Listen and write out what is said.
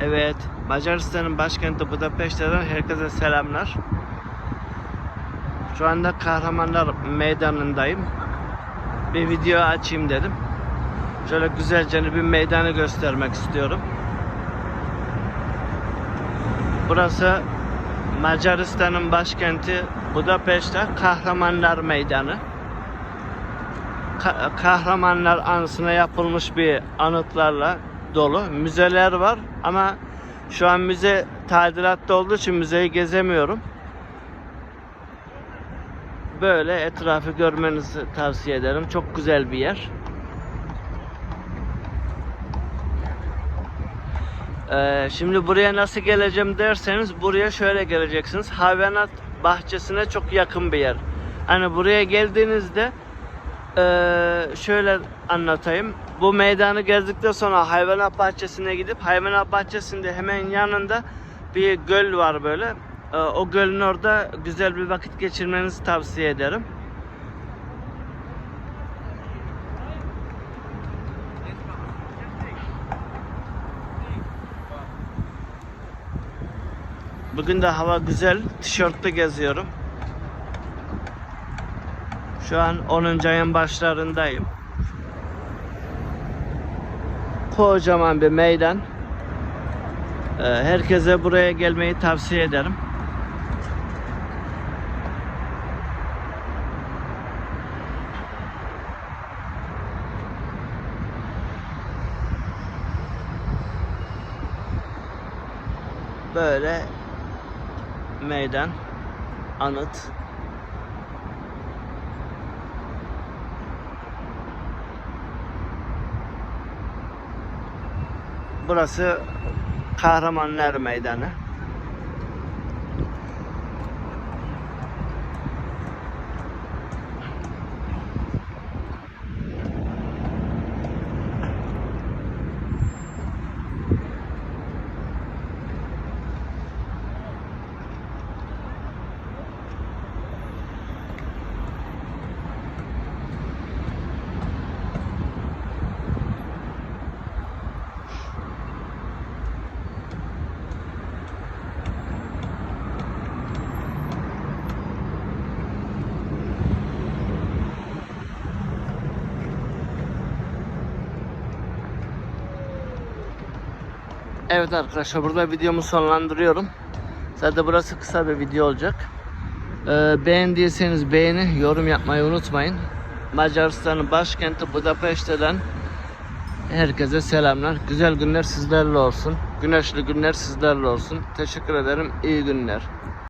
Evet, Macaristan'ın başkenti Budapeşte'den herkese selamlar. Şu anda Kahramanlar Meydanı'ndayım. Bir video açayım dedim. Şöyle güzelce bir meydanı göstermek istiyorum. Burası Macaristan'ın başkenti Budapeşte Kahramanlar Meydanı. Ka- kahramanlar anısına yapılmış bir anıtlarla dolu. Müzeler var ama şu an müze tadilatta olduğu için müzeyi gezemiyorum. Böyle etrafı görmenizi tavsiye ederim. Çok güzel bir yer. Ee, şimdi buraya nasıl geleceğim derseniz buraya şöyle geleceksiniz. Hayvanat bahçesine çok yakın bir yer. Hani buraya geldiğinizde ee, şöyle anlatayım. Bu meydanı gezdikten sonra hayvanat bahçesine gidip hayvanat bahçesinde hemen yanında bir göl var böyle. Ee, o gölün orada güzel bir vakit geçirmenizi tavsiye ederim. Bugün de hava güzel. Tişörtle geziyorum. Şu an 10. ayın başlarındayım. Kocaman bir meydan. Ee, Herkese buraya gelmeyi tavsiye ederim. Böyle meydan, anıt. Burası Kahramanlar Meydanı. Evet arkadaşlar burada videomu sonlandırıyorum. Zaten burası kısa bir video olacak. Ee, beğendiyseniz beğeni, yorum yapmayı unutmayın. Macaristan'ın başkenti Budapeşte'den herkese selamlar. Güzel günler sizlerle olsun. Güneşli günler sizlerle olsun. Teşekkür ederim. İyi günler.